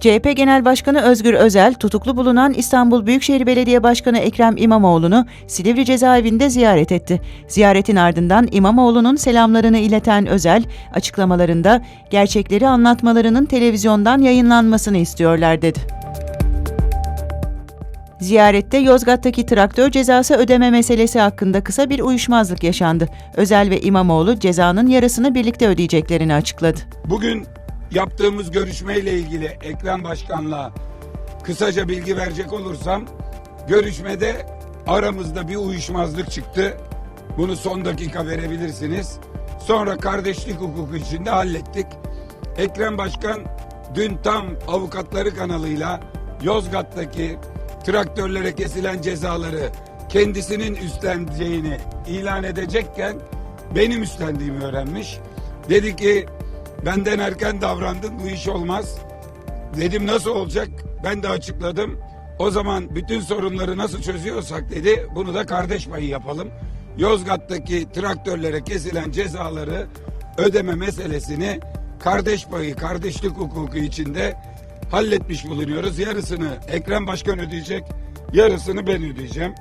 CHP Genel Başkanı Özgür Özel, tutuklu bulunan İstanbul Büyükşehir Belediye Başkanı Ekrem İmamoğlu'nu Silivri cezaevinde ziyaret etti. Ziyaretin ardından İmamoğlu'nun selamlarını ileten Özel, açıklamalarında gerçekleri anlatmalarının televizyondan yayınlanmasını istiyorlar dedi. Ziyarette Yozgat'taki traktör cezası ödeme meselesi hakkında kısa bir uyuşmazlık yaşandı. Özel ve İmamoğlu cezanın yarısını birlikte ödeyeceklerini açıkladı. Bugün yaptığımız görüşmeyle ilgili Ekrem Başkan'la kısaca bilgi verecek olursam görüşmede aramızda bir uyuşmazlık çıktı. Bunu son dakika verebilirsiniz. Sonra kardeşlik hukuku içinde hallettik. Ekrem Başkan dün tam avukatları kanalıyla Yozgat'taki traktörlere kesilen cezaları kendisinin üstleneceğini ilan edecekken benim üstlendiğimi öğrenmiş. Dedi ki benden erken davrandın bu iş olmaz. Dedim nasıl olacak? Ben de açıkladım. O zaman bütün sorunları nasıl çözüyorsak dedi bunu da kardeş payı yapalım. Yozgat'taki traktörlere kesilen cezaları ödeme meselesini kardeş payı, kardeşlik hukuku içinde halletmiş bulunuyoruz. Yarısını Ekrem Başkan ödeyecek, yarısını ben ödeyeceğim.